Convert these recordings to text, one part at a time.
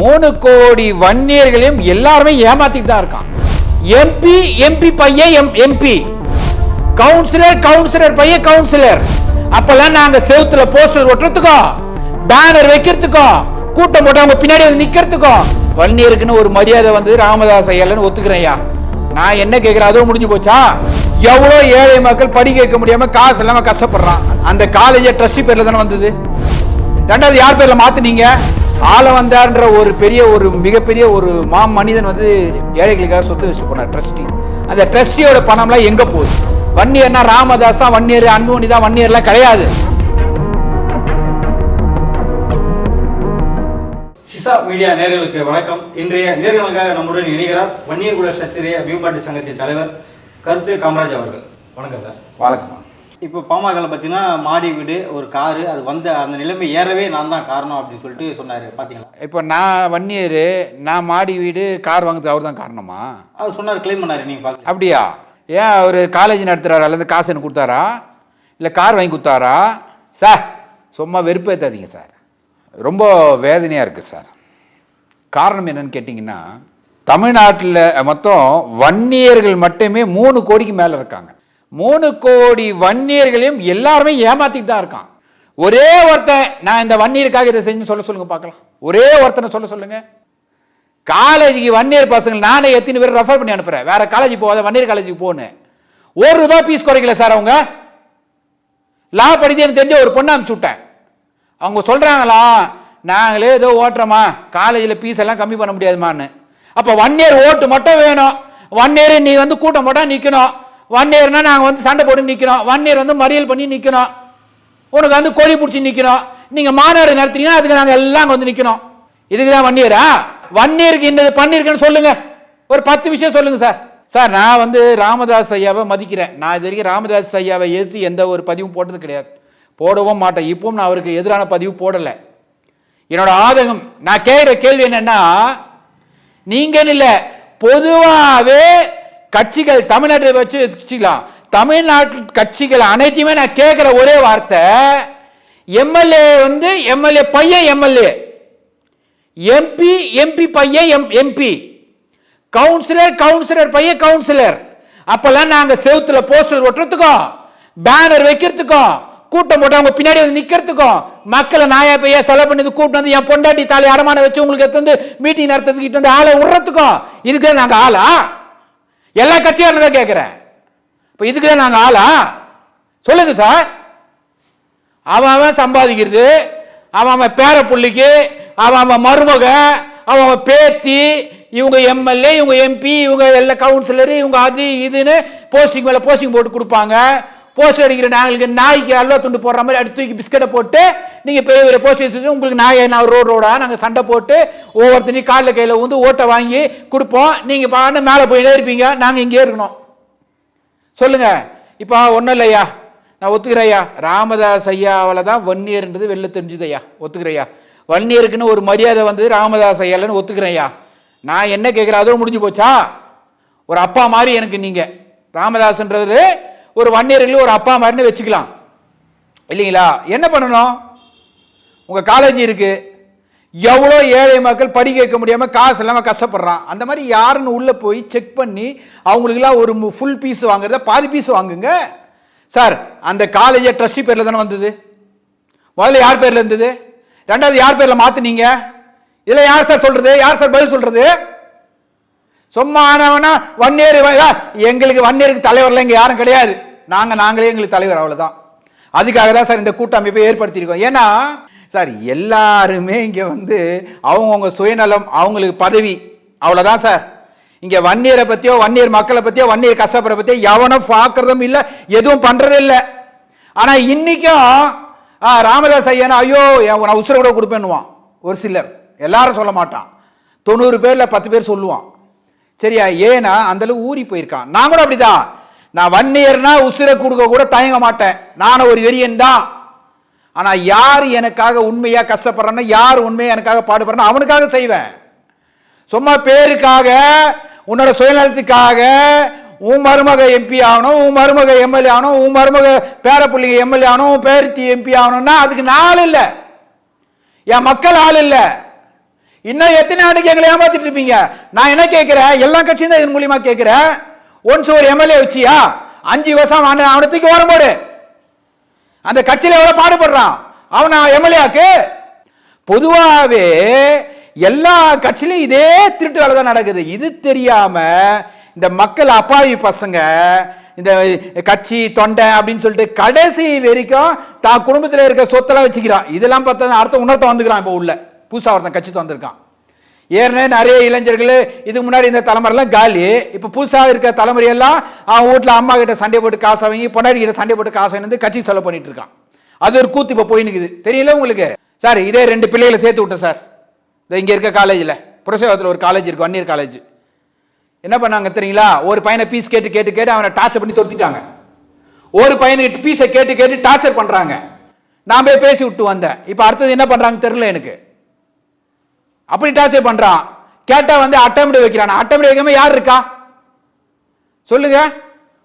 மூணு கோடி வன்னியர்களையும் எல்லாருமே ஏமாத்திட்டு தான் இருக்கான். எம்பி எம்பி பையன் எம் எம்பி கவுன்சிலர் கவுன்சிலர் பையன் கவுன்சிலர் அப்பெல்லாம் நாங்க செவுத்துல போஸ்டர் ஒட்டுறதுக்கோ பேனர் வைக்கிறதுக்கோ கூட்டம் போட்டு அவங்க பின்னாடி வந்து நிக்கிறதுக்கும் வன்னியருக்குன்னு ஒரு மரியாதை வந்து ராமதாஸ் ஐயாலன்னு ஒத்துக்கிறேன் நான் என்ன கேட்கிறேன் அதுவும் முடிஞ்சு போச்சா? எவ்வளோ ஏழை மக்கள் படி கேட்க முடியாம காசு இல்லாம கஷ்டப்படுறான். அந்த காலேஜ் ட்ரஸ்டி பேர்ல தானே வந்தது? ரெண்டாவது யார் பேர்ல மாத்துனீங்க? ஆள வந்தார்ன்ற ஒரு பெரிய ஒரு மிகப்பெரிய ஒரு மா மனிதன் வந்து ஏழைகளுக்காக சொத்து வச்சுட்டு போனார் ட்ரஸ்டி அந்த ட்ரஸ்டியோட பணம்லாம் எங்க போகுது? வன்னியர்னா ராமதாஸ் தான் வன்னியர் அன்புமணி தான் வன்னியர்லாம் கிடையாது. சிசா மீடியா நேர்களுக்கு வணக்கம். இன்றைய நேர்களுக்காக நம்முடன் இணைகிறார் வன்னியகுல சத்திரிய மேம்பாட்டு சங்கத்தின் தலைவர் கருத்து காமராஜ் அவர்கள். வணக்கம் சார். வழக்கமா இப்போ பாமகவில் பார்த்தீங்கன்னா மாடி வீடு ஒரு காரு அது வந்த அந்த நிலைமை ஏறவே நான் தான் காரணம் அப்படின்னு சொல்லிட்டு சொன்னார். பார்த்தீங்களா இப்போ நான் வன்னியர் நான் மாடி வீடு கார் வாங்குறது அவர் தான் காரணமா? அவர் சொன்னார் க்ளைம் பண்ணார் நீங்கள் பார்க்க அப்படியா? ஏன் அவர் காலேஜ் நடத்துறாரு? அல்லது காசு எனக்கு கொடுத்தாரா? இல்லை கார் வாங்கி கொடுத்தாரா? சார் சும்மா வெறுப்பேற்றாதீங்க சார். ரொம்ப வேதனையாக இருக்குது சார். காரணம் என்னன்னு கேட்டிங்கன்னா தமிழ்நாட்டில் மொத்தம் வன்னியர்கள் மட்டுமே மூணு கோடிக்கு மேலே இருக்காங்க. மூணு கோடி வன்னியர்களையும் எல்லாருமே ஏமாத்திட்டு தான் இருக்கான். ஒரே ஒருத்தன் நான் இந்த வன்னியருக்காக இதை செஞ்சு சொல்ல சொல்லுங்க பார்க்கலாம். ஒரே ஒருத்தனை சொல்ல சொல்லுங்க. காலேஜுக்கு வன்னியர் பசங்க நானே எத்தனை பேர் ரெஃபர் பண்ணி அனுப்புறேன்? வேற காலேஜ் போகாத வன்னியர் காலேஜுக்கு போகணும் ஒரு ரூபாய் பீஸ் குறைக்கல சார் அவங்க. லா படித்து எனக்கு தெரிஞ்ச ஒரு பொண்ணு அனுப்பிச்சு விட்டேன். அவங்க சொல்றாங்களா நாங்களே ஏதோ ஓட்டுறோமா காலேஜில் ஃபீஸ் எல்லாம் கம்மி பண்ண முடியாதுமான்னு அப்போ ஒன் இயர் ஓட்டு மட்டும் வேணும். ஒன் இயர் நீ வந்து கூட்டம் போட்டால் நிற்கணும் ஒன் இயர்னா நாங்கள் வந்து சண்டை போட்டு நிற்கிறோம் ஒன் இயர் வந்து மறியல் பண்ணி நிற்கிறோம் உனக்கு வந்து கோழி பிடிச்சி நிற்கிறோம் நீங்கள் மாநாடு நடத்துனீங்கன்னா அதுக்கு நாங்கள் எல்லாம் வந்து நிற்கிறோம் இதுக்கு தான் ஒன் இயரா ஒன் இயருக்கு இந்த பண்ணியிருக்கேன்னு சொல்லுங்க. ஒரு பத்து விஷயம் சொல்லுங்க சார் சார் நான் வந்து ராமதாஸ் ஐயாவை மதிக்கிறேன். நான் இது வரைக்கும் ராமதாஸ் ஐயாவை எதிர்த்து எந்த ஒரு பதிவும் போட்டது கிடையாது. போடவும் மாட்டேன். இப்பவும் நான் அவருக்கு எதிரான பதிவு போடலை. என்னோட ஆதகம் நான் கேட்குற கேள்வி என்னன்னா நீங்கள் இல்லை பொதுவாகவே கட்சிகள் தமிழ்நாட்டை வச்சு வச்சுக்கலாம். தமிழ்நாட்டு கட்சிகள் அனைத்தையுமே நான் கேட்குற ஒரே வார்த்தை எம்எல்ஏ வந்து எம்எல்ஏ பையன் எம்எல்ஏ. எம்பி எம்பி பையன் எம் எம்பி. கவுன்சிலர் கவுன்சிலர் பையன் கவுன்சிலர். அப்பெல்லாம் நாங்கள் செவுத்துல போஸ்டர் ஒட்டுறதுக்கும் பேனர் வைக்கிறதுக்கும் கூட்டம் போட்டு அவங்க பின்னாடி வந்து நிற்கிறதுக்கும் மக்களை நாயா பையா செலவு பண்ணி கூட்டம் வந்து என் பொண்டாட்டி தாலி அடமான வச்சு உங்களுக்கு எடுத்து வந்து மீட்டிங் நடத்துறதுக்கிட்ட வந்து ஆளை விடுறதுக்கும் இதுக்கு நாங்கள் ஆளா? எல்லா கட்சியும் தான் கேட்குறேன் இப்போ இதுக்கு தான் நாங்கள் ஆளா? சொல்லுங்க சார். அவன் அவன் சம்பாதிக்கிறது அவன் அவன் பேர பிள்ளைக்கு அவன் அவன் மருமக அவன் அவன் பேத்தி இவங்க எம்எல்ஏ இவங்க எம்பி இவங்க எல்லா கவுன்சிலரு இவங்க அது இதுன்னு போஸ்டிங் மேலே போஸ்டிங் போட்டு கொடுப்பாங்க. போஸ்ட் அடிக்கிற நாங்களுக்கு நாய்க்கு அல்வா துண்டு போடுற மாதிரி அடி தூக்கி பிஸ்கட்டை போட்டு நீங்கள் பெரிய பெரிய போஸ்ட் வச்சு உங்களுக்கு நாயை நான் ரோடு ரோடா நாங்கள் சண்டை போட்டு ஒவ்வொருத்தனையும் காலில் கையில் வந்து ஓட்டை வாங்கி கொடுப்போம். நீங்கள் பாட்டு மேலே போயிட்டே இருப்பீங்க. நாங்கள் இங்கே இருக்கணும். சொல்லுங்க. இப்போ ஒன்றும் இல்லையா? நான் ஒத்துக்கிறேன் ஐயா ராமதாஸ் ஐயாவில் தான் வன்னியர்ன்றது வெளில தெரிஞ்சுது ஐயா ஒத்துக்கிறேன் வன்னியருக்குன்னு ஒரு மரியாதை வந்தது ராமதாஸ் ஐயாலன்னு ஒத்துக்கிறேன் ஐயா நான் என்ன கேட்குறேன் அதுவும் முடிஞ்சு போச்சா? ஒரு அப்பா மாதிரி எனக்கு நீங்கள் ராமதாஸ்ன்றது ஒரு வன்னியர்கள் ஒரு அப்பா மாதிரின்னு வச்சுக்கலாம். இல்லைங்களா? என்ன பண்ணணும்? உங்கள் காலேஜ் இருக்கு. எவ்வளோ ஏழை மக்கள் படிக்க வைக்க முடியாமல் காசு இல்லாமல் கஷ்டப்படுறான். அந்த மாதிரி யாருன்னு உள்ளே போய் செக் பண்ணி அவங்களுக்குலாம் ஒரு ஃபுல் பீஸ் வாங்குறத? பாதி பீஸ் வாங்குங்க. சார் அந்த காலேஜை ட்ரஸ்டி பேரில் தானே வந்தது? முதல்ல யார் பேரில் இருந்தது? ரெண்டாவது யார் பேரில் மாற்றுனீங்க இதில் யார் சார் சொல்கிறது யார் சார் பதில் சொல்கிறது சும்மா ஆனவனா வன்னியர் எங்களுக்கு வன்னியருக்கு தலைவர்லாம் இங்கே யாரும் கிடையாது. நாங்கள் நாங்களே எங்களுக்கு தலைவர் அவ்வளோதான் அதுக்காக தான் சார் இந்த கூட்டமைப்பை ஏற்படுத்தியிருக்கோம். ஏன்னா சார் எல்லாருமே இங்கே வந்து அவங்கவுங்க சுயநலம் அவங்களுக்கு பதவி அவ்வளோதான் சார். இங்கே வன்னியரை பற்றியோ வன்னியர் மக்களை பற்றியோ வன்னியர் கஷ்டப்படுற பற்றியோ எவனும் பார்க்கறதும் இல்லை எதுவும் பண்ணுறதும் இல்லை. ஆனால் இன்றைக்கும் ராமதாஸ் ஐயனா ஐயோ நான் உசுரை கூட கொடுப்பேன்னுவான். ஒரு சிலர். எல்லாரும் சொல்ல மாட்டான். தொண்ணூறு பேரில் பத்து பேர் சொல்லுவான். சரியா? ஏன்னா அந்த ஊறி போயிருக்கான். நான் கூட அப்படிதான். நான் வன்னியர்னா உசிரை கொடுக்க கூட தயங்க மாட்டேன். நானும் ஒரு வெறியன் தான். ஆனால் யார் எனக்காக உண்மையாக கஷ்டப்படுறேன்னா யார் உண்மையாக எனக்காக பாடுபடுறானோ அவனுக்காக செய்வேன். சும்மா பேருக்காக உன்னோட சுயநலத்துக்காக உன் மருமக எம்பி ஆகணும் உன் மருமக எம்எல்ஏ ஆகணும் உன் மருமக பேரப்பிள்ளைங்க எம்எல்ஏ ஆகணும் உன் பேரத்தி எம்பி ஆகணும்னா அதுக்கு நான் ஆள் இல்லை. என் மக்கள் ஆள் இல்லை. இன்னும் எத்தனை ஆண்டுக்கு எங்களை ஏமாத்திட்டு இருப்பீங்க? நான் என்ன கேட்குறேன்? எல்லா கட்சியும் தான் இதன் மூலியமாக கேட்குறேன். ஒன்ஸ் ஒரு எம்எல்ஏ வச்சியா? அஞ்சு வருஷம் அவனை தூக்கி ஓரம் போடு. அந்த கட்சியில் எவ்வளோ பாடுபடுறான்? அவனா எம்எல்ஏக்கு பொதுவாகவே எல்லா கட்சியிலும் இதே திருட்டு வேலை தான் நடக்குது. இது தெரியாம இந்த மக்கள் அப்பாவி பசங்க இந்த கட்சி தொண்டை அப்படின்னு சொல்லிட்டு கடைசி வரைக்கும் தான் குடும்பத்தில் இருக்க சொத்தெல்லாம் வச்சுக்கிறான். இதெல்லாம் பார்த்தா அடுத்த உணர்த்த வந்துக்கிறான் இப்போ உள்ள. புதுசாக ஒருத்தன் கட்சி வந்திருக்கான் ஏற்கனவே நிறைய இளைஞர்கள் இதுக்கு முன்னாடி இந்த தலைமுறைலாம் காலி. இப்போ புதுசாக இருக்க தலைமுறையெல்லாம் அவன் வீட்டில் அம்மா கிட்ட சண்டை போட்டு காசு வாங்கி பொண்டாடி கிட்ட சண்டை போட்டு காசு வாங்கி கட்சி செலவு பண்ணிட்டு இருக்கான். அது ஒரு கூத்து இப்போ போய் தெரியல உங்களுக்கு? சார் இதே ரெண்டு பிள்ளைகளை சேர்த்து விட்டேன் சார். இந்த இங்கே இருக்க காலேஜில். புரசேவத்தில் ஒரு காலேஜ் இருக்கு வன்னியர் காலேஜ். என்ன பண்ணாங்க தெரியுங்களா? ஒரு பையனை பீஸ் கேட்டு கேட்டு கேட்டு அவனை டார்ச்சர் பண்ணி துரத்திட்டாங்க. ஒரு பையனுக்கு பீஸை கேட்டு கேட்டு டார்ச்சர் பண்ணுறாங்க நான் போய் பேசி விட்டு வந்தேன். இப்போ அடுத்தது என்ன பண்ணுறாங்க தெரியல எனக்கு. அப்படி டார்ச்சர் பண்றான். கேட்டா வந்து அட்டமிட வைக்கிறான். அட்டமிட வைக்காம யார் இருக்கா? சொல்லுங்க.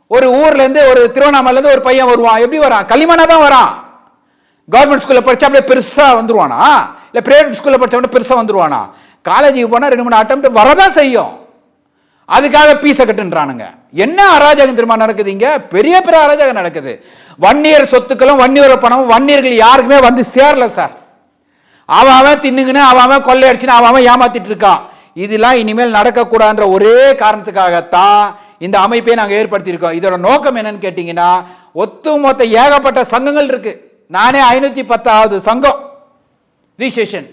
ஒரு ஊர்ல இருந்து ஒரு திருவண்ணாமலை இருந்து ஒரு பையன் வருவான். எப்படி வரான்? களிமண்ணா தான் வரான். கவர்மெண்ட் ஸ்கூல்ல படிச்சா அப்படியே பெருசா வந்துருவானா? இல்ல பிரைவேட் ஸ்கூல்ல படிச்சவன அப்படியே பெருசா வந்துருவானா? காலேஜுக்கு போனா ரெண்டு மூணு அட்டம் வரதான் செய்யும். அதுக்காக பீஸை கட்டுன்றானுங்க. என்ன அராஜகம் திரும்ப நடக்குது இங்க? பெரிய பெரிய அராஜகம் நடக்குது. வன்னியர் சொத்துக்களும் வன்னியர் பணமும் வன்னியர்கள் யாருக்குமே வந்து சேரல சார். அவன் அவன் தின்னுங்கன்னு அவன் அவன் கொள்ளையடிச்சுன்னு அவன் அவன் ஏமாத்திட்டு இருக்கான் இதெல்லாம் இனிமேல் நடக்கக்கூடாதுன்ற ஒரே காரணத்துக்காகத்தான் இந்த அமைப்பை நாங்கள் ஏற்படுத்தியிருக்கோம். இதோட நோக்கம் என்னன்னு கேட்டிங்கன்னா ஒத்துமொத்த ஏகப்பட்ட சங்கங்கள் இருக்கு. நானே ஐநூற்றி பத்தாவது சங்கம் ரிஜிஸ்ட்ரேஷன்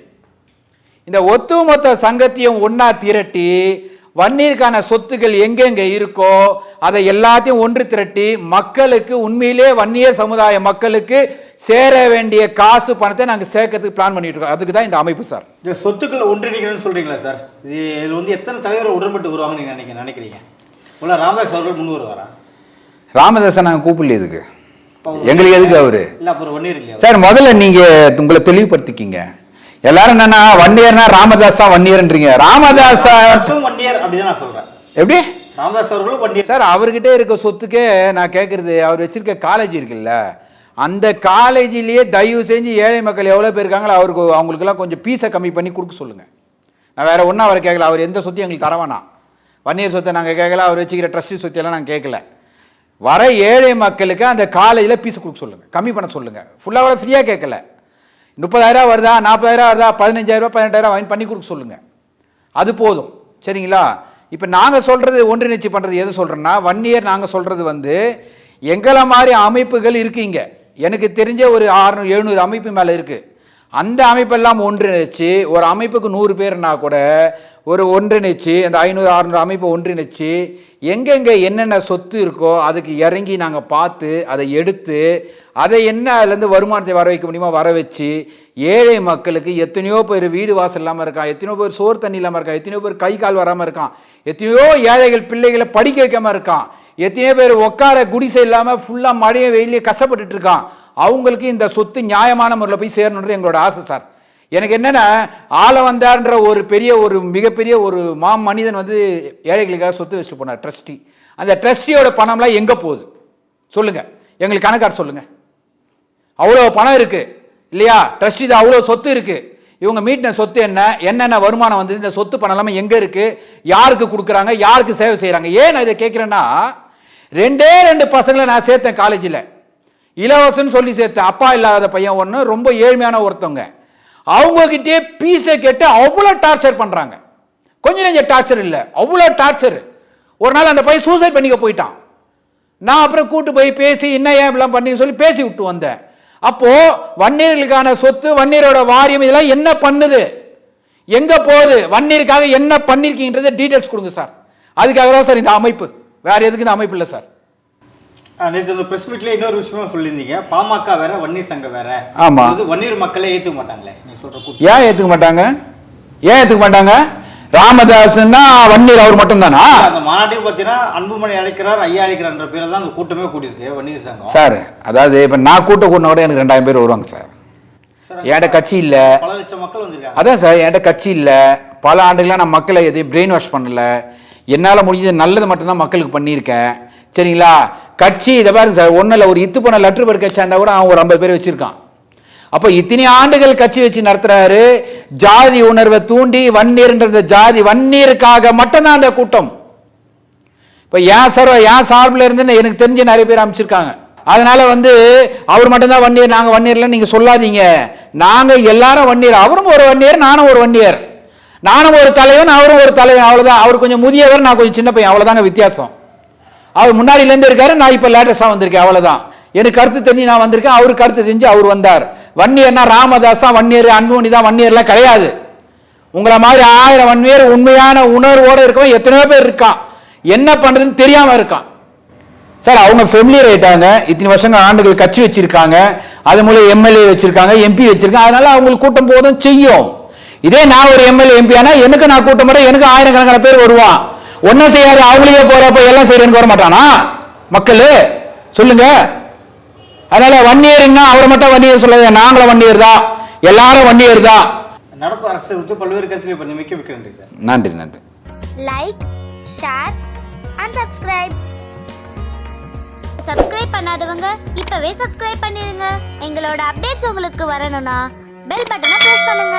இந்த ஒத்துமொத்த சங்கத்தையும் ஒன்றா திரட்டி வன்னிற்கான சொத்துக்கள் எங்கெங்கே இருக்கோ அதை எல்லாத்தையும் ஒன்று திரட்டி மக்களுக்கு உண்மையிலே வன்னிய சமுதாய மக்களுக்கு சேர வேண்டிய காசு பணத்தை நாங்கள் சேர்க்கறதுக்கு பிளான் பண்ணிட்டு இருக்கோம் அதுக்கு தான் இந்த அமைப்பு சார். இந்த சொத்துக்களை ஒன்றிணைக்கணும்னு சொல்றீங்களா சார்? இது இதில் வந்து எத்தனை தலைவர் உடன்பட்டு வருவாங்கன்னு நீங்க நினைக்க நினைக்கிறீங்க? உள்ள ராமதாஸ் அவர்கள் முன் வருவாரா ராமதாசன் நாங்கள் கூப்பிடல இதுக்கு. எங்களுக்கு எதுக்கு அவரு? சார் முதல்ல நீங்க உங்களை தெளிவுபடுத்திக்கிங்க. எல்லாரும் என்னன்னா வன்னியர்னா ராமதாஸ் தான் வன்னியர்ன்றீங்க ராமதாஸ் ராமதாஸும் ஒன்னியர் அப்படிதான் நான் சொல்றேன். எப்படி? ராமதாஸ் அவர்களும் ஒன்னியர் சார் அவர்கிட்ட இருக்க சொத்துக்கே நான் கேட்குறது அவர் வச்சிருக்க காலேஜ் இருக்குல்ல அந்த காலேஜிலேயே தயவு செஞ்சு ஏழை மக்கள் எவ்வளோ பேர் இருக்காங்களோ அவருக்கு அவங்களுக்கெல்லாம் கொஞ்சம் பீஸை கம்மி பண்ணி கொடுக்க சொல்லுங்கள் நான் வேறு ஒன்றும் அவர் கேட்கல. அவர் எந்த சொத்தையும் எங்களுக்கு தரவானா வன்னியர் சொத்தை நாங்கள் கேட்கல. அவர் வச்சுக்கிற ட்ரஸ்டி சொத்தையெல்லாம் நாங்கள் கேட்கல. வர ஏழை மக்களுக்கு அந்த காலேஜில் பீஸ் கொடுக்க சொல்லுங்கள் கம்மி பண்ண சொல்லுங்கள் ஃபுல்லாக ஃப்ரீயாக கேட்கல. முப்பதாயிரம் வருதா? நாற்பதாயிரம் வருதா? பதினஞ்சாயிரம் பதினெட்டாயிரம் வாங்கி பண்ணி கொடுக்க சொல்லுங்கள் அது போதும். சரிங்களா? இப்போ நாங்கள் சொல்கிறது ஒன்றிணைச்சு பண்ணுறது எது சொல்கிறேன்னா ஒன் இயர் நாங்கள் சொல்கிறது வந்து எங்களை மாதிரி அமைப்புகள் இருக்கீங்க எனக்கு தெரிஞ்ச ஒரு ஆறுநூறு எழுநூறு அமைப்பு மேலே இருக்குது அந்த அமைப்பெல்லாம் ஒன்றிணைச்சு ஒரு அமைப்புக்கு நூறு பேர்னா கூட ஒரு ஒன்றிணைச்சு அந்த ஐநூறு அறுநூறு அமைப்பை ஒன்றிணைச்சு எங்கெங்கே என்னென்ன சொத்து இருக்கோ அதுக்கு இறங்கி நாங்கள் பார்த்து அதை எடுத்து அதை என்ன அதுலேருந்து வருமானத்தை வர வைக்க முடியுமோ வர வச்சு ஏழை மக்களுக்கு எத்தனையோ பேர் வீடு வாசல் இல்லாமல் இருக்கான் எத்தனையோ பேர் சோறு தண்ணி இல்லாமல் இருக்கான் எத்தனையோ பேர் கை கால் வராமல் இருக்கான் எத்தனையோ ஏழைகள் பிள்ளைகளை படிக்க வைக்காமல் இருக்கான் எத்தனையோ பேர் உட்கார குடிசை இல்லாமல் ஃபுல்லாக மழையும் வெயிலையும் கஷ்டப்பட்டுட்டு இருக்கான். அவங்களுக்கு இந்த சொத்து நியாயமான முறையில் போய் சேரணுன்றது எங்களோட ஆசை சார். எனக்கு என்னென்னா ஆள வந்தார்ன்ற ஒரு பெரிய ஒரு மிகப்பெரிய ஒரு மா மனிதன் வந்து ஏழைகளுக்காக சொத்து வச்சுட்டு போனார் ட்ரஸ்டி அந்த ட்ரஸ்டியோட பணம்லாம் எங்கே போகுது? சொல்லுங்கள் எங்களுக்கு கணக்கார் சொல்லுங்கள் அவ்வளோ பணம் இருக்குது இல்லையா? ட்ரஸ்டி தான் அவ்வளோ சொத்து இருக்குது இவங்க மீட்டின சொத்து என்ன? என்னென்ன வருமானம் வந்தது? இந்த சொத்து பணம் எல்லாமே எங்கே இருக்குது யாருக்கு கொடுக்குறாங்க? யாருக்கு சேவை செய்கிறாங்க ஏன் நான் இதை கேட்குறேன்னா ரெண்டே ரெண்டு பசங்களை நான் சேர்த்தேன் காலேஜில் இலவசம்னு சொல்லி சேர்த்தேன். அப்பா இல்லாத பையன் ஒன்று ரொம்ப ஏழ்மையான ஒருத்தவங்க. அவங்கக்கிட்டே பீஸை கேட்டு அவ்வளோ டார்ச்சர் பண்ணுறாங்க கொஞ்சம் நெஞ்ச டார்ச்சர் இல்லை. அவ்வளோ டார்ச்சர் ஒரு நாள் அந்த பையன் சூசைட் பண்ணிக்க போயிட்டான். நான் அப்புறம் கூட்டு போய் பேசி என்ன ஏன் இப்படிலாம் பண்ணி சொல்லி பேசி விட்டு வந்தேன். அப்போ வன்னீர்களுக்கான சொத்து வன்னியரோட வாரியம் இதெல்லாம் என்ன பண்ணுது? எங்க போகுது? வன்னியருக்காக என்ன பண்ணிருக்கீங்கன்றத டீட்டெயில்ஸ் கொடுங்க சார். அதுக்காக தான் சார் இந்த அமைப்பு. வேற எதுக்கு இந்த அமைப்பு இல்லை சார். நேற்று இந்த பிரஸ் மீட்ல இன்னொரு விஷயமா சொல்லியிருந்தீங்க. பாமக வேற வன்னியர் சங்கம் வேற. ஆமா. வன்னியர் மக்களை ஏத்துக்க மாட்டாங்களே நீ சொல்ற ஏன் ஏத்துக்க மாட்டாங்க? ஏன் ஏத்துக்க மாட்டாங்க? ராமதாஸ்னா வன்னியர் அவர் மட்டும் தானா அந்த மாநாட்டுக்கு பார்த்தீங்கன்னா அன்புமணி அழைக்கிறார் ஐயா அழைக்கிறார்ன்ற பேரில் தான் அந்த கூட்டமே கூடியிருக்கு வன்னியர் சங்கம். சார் அதாவது இப்போ நான் கூட்ட கூட்டின கூட எனக்கு ரெண்டாயிரம் பேர் வருவாங்க சார். சார், என்கிட்ட கட்சி இல்லை. பல லட்சம் மக்கள் வந்திருக்காங்க. அதான் சார் என்கிட்ட கட்சி இல்லை. பல ஆண்டுகளாக நான் மக்களை எதையும் பிரெயின் வாஷ் பண்ணல. என்னால் முடிஞ்சது நல்லது மட்டும்தான் மக்களுக்கு பண்ணியிருக்கேன். சரிங்களா? கட்சி இதை பாருங்க சார் ஒன்றில் ஒரு இத்து போன லெட்ரு பேர் கட்சி இருந்தால் கூட அவன் ஒரு ஐம்பது பேர் வச்சுருக்கான். அப்போ இத்தனை ஆண்டுகள் கட்சி வச்சு நடத்துறாரு ஜாதி உணர்வை தூண்டி வன்னியர்ன்ற ஜாதி வன்னியருக்காக மட்டும்தான் அந்த கூட்டம். இப்போ ஏன் சார் ஏன் சார்பில் இருந்து எனக்கு தெரிஞ்சு நிறைய பேர் அமைச்சிருக்காங்க அதனால வந்து அவர் மட்டும்தான் வன்னியர் நாங்கள் வன்னியர்ல நீங்கள் சொல்லாதீங்க. நாங்கள் எல்லாரும் வன்னியர் அவரும் ஒரு வன்னியர் நானும் ஒரு வன்னியர். நானும் ஒரு தலைவன் அவரும் ஒரு தலைவன் அவ்வளோதான் அவர் கொஞ்சம் முதியவர் நான் கொஞ்சம் சின்ன பையன் அவ்வளோதாங்க வித்தியாசம். அவர் முன்னாடியிலேருந்து இருக்காரு நான் இப்போ லேட்டஸ்டாக வந்திருக்கேன் அவ்வளோதான் எனக்கு கருத்து தெரிஞ்சு நான் வந்திருக்கேன் அவர் கருத்து தெரிஞ்சு அவர் வந்தார். வன்னியர்னா ராமதாஸா வன்னியர் அன்புமணி தான் வன்னியர்லாம் கிடையாது. உங்களை மாதிரி ஆயிரம் வன்னியர் உண்மையான உணர்வோடு இருக்கவன் எத்தனையோ பேர் இருக்கான். என்ன பண்ணுறதுன்னு தெரியாமல் இருக்கான். சார் அவங்க ஃபெமிலியர் ஆயிட்டாங்க. இத்தனை வருஷங்கள் ஆண்டுகள் கட்சி வச்சிருக்காங்க. அது மூலம் எம்எல்ஏ வச்சிருக்காங்க எம்பி வச்சிருக்காங்க. அதனால அவங்களுக்கு கூட்டம் போதும் செய்யும். இதே நான் ஒரு எம்எல்ஏ எம்பி ஆனா எனக்கு நான் கூட்டம் போட எனக்கு ஆயிரக்கணக்கான பேர் வருவான். ஒன்றும் செய்யாது அவங்களே போறப்ப எல்லாம் செய்யறேன்னு வர மாட்டானா? மக்கள் சொல்லுங்க. அதனால வன்னியர்னா அவரை மட்டும் வன்னியர் சொல்லாத நாங்களும் வன்னியர் தான். எல்லாரும் வன்னியர் தான். நடப்பு அரசு குறித்து பல்வேறு கருத்துக்களை பண்ணி மிக்க மிக்க நன்றி சார். நன்றி நன்றி. Like share and subscribe subscribe பண்ணாதவங்க இப்பவே சப்ஸ்கிரைப் பண்ணிருங்க. எங்களோட அப்டேட்ஸ் உங்களுக்கு வரணும்னா பெல் பட்டனை பிரஸ் பண்ணுங்க.